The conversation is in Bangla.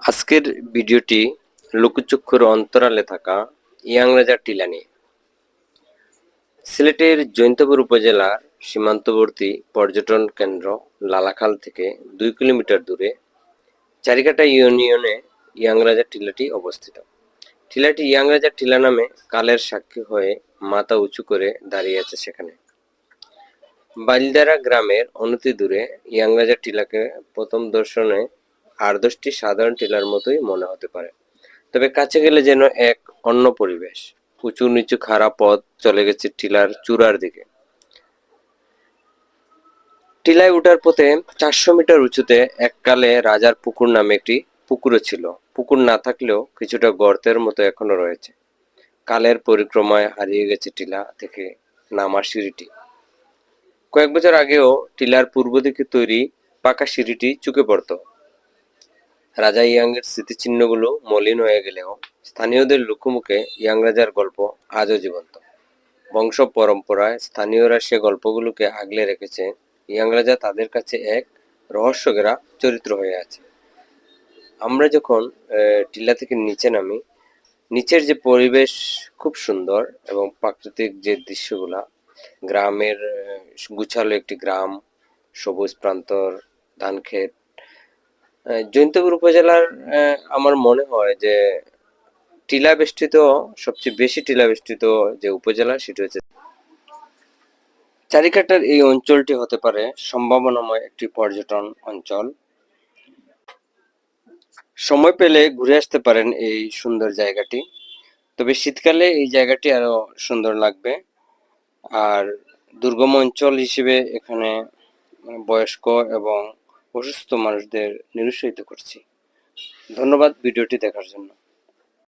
আজকের ভিডিওটি লোকচক্ষুর অন্তরালে থাকা ইয়াংরাজা টিলা নিয়ে সিলেটের জৈন্তপুর উপজেলার সীমান্তবর্তী পর্যটন কেন্দ্র লালাখাল থেকে দুই কিলোমিটার দূরে চারিকাটা ইউনিয়নে ইয়াংরাজা টিলাটি অবস্থিত। টিলাটি ইয়াংরাজা টিলা নামে কালের সাক্ষী হয়ে মাথা উঁচু করে দাঁড়িয়ে আছে সেখানে। বালদারা গ্রামের অনতি দূরে ইয়াংরাজা টিলাকে প্রথম দর্শনে আর দশটি সাধারণ টিলার মতোই মনে হতে পারে। তবে কাছে গেলে যেন এক অন্য পরিবেশ। উঁচু নিচু খাড়া পথ চলে গেছে টিলার চূড়ার দিকে। টিলায় ওঠার পথে চারশো মিটার উঁচুতে এককালে রাজার পুকুর নামে একটি পুকুরও ছিল। পুকুর না থাকলেও কিছুটা গর্তের মতো এখনও রয়েছে। কালের পরিক্রমায় হারিয়ে গেছে টিলা থেকে নামার সিঁড়িটি। কয়েক বছর আগেও টিলার পূর্ব দিকে তৈরি পাকা সিঁড়িটি চুকে পড়তো। রাজা ইয়াংয়ের স্মৃতিচিহ্নগুলো মলিন হয়ে গেলেও স্থানীয়দের লোকমুখে ইয়াং রাজার গল্প আজও জীবন্ত। বংশ পরম্পরায় স্থানীয়রা সে গল্পগুলোকে আগলে রেখেছে। ইয়াং রাজা তাদের কাছে এক রহস্যঘেরা চরিত্র হয়ে আছে। আমরা যখন টিলা থেকে নিচে নামি, নিচের যে পরিবেশ খুব সুন্দর এবং প্রাকৃতিক যে দৃশ্যগুলা, গ্রামের গুছালো একটি গ্রাম, সবুজ প্রান্তর ধান ক্ষেত জৈন্তপুর উপজেলার আমার মনে হয় যে টিলা বেষ্টিত, সবচেয়ে বেশি টিলা বেষ্টিত যে উপজেলা সেটি হচ্ছে চারিকাটার এই অঞ্চলটি হতে পারে সম্ভাবনাময় একটি পর্যটন অঞ্চল। সময় পেলে ঘুরে আসতে পারেন এই সুন্দর জায়গাটি। তবে শীতকালে এই জায়গাটি আরও সুন্দর লাগবে। আর দুর্গম অঞ্চল হিসেবে এখানে বয়স্ক এবং অসুস্থ মানুষদের নিরুৎসাহিত করছি। ধন্যবাদ ভিডিওটি দেখার জন্য।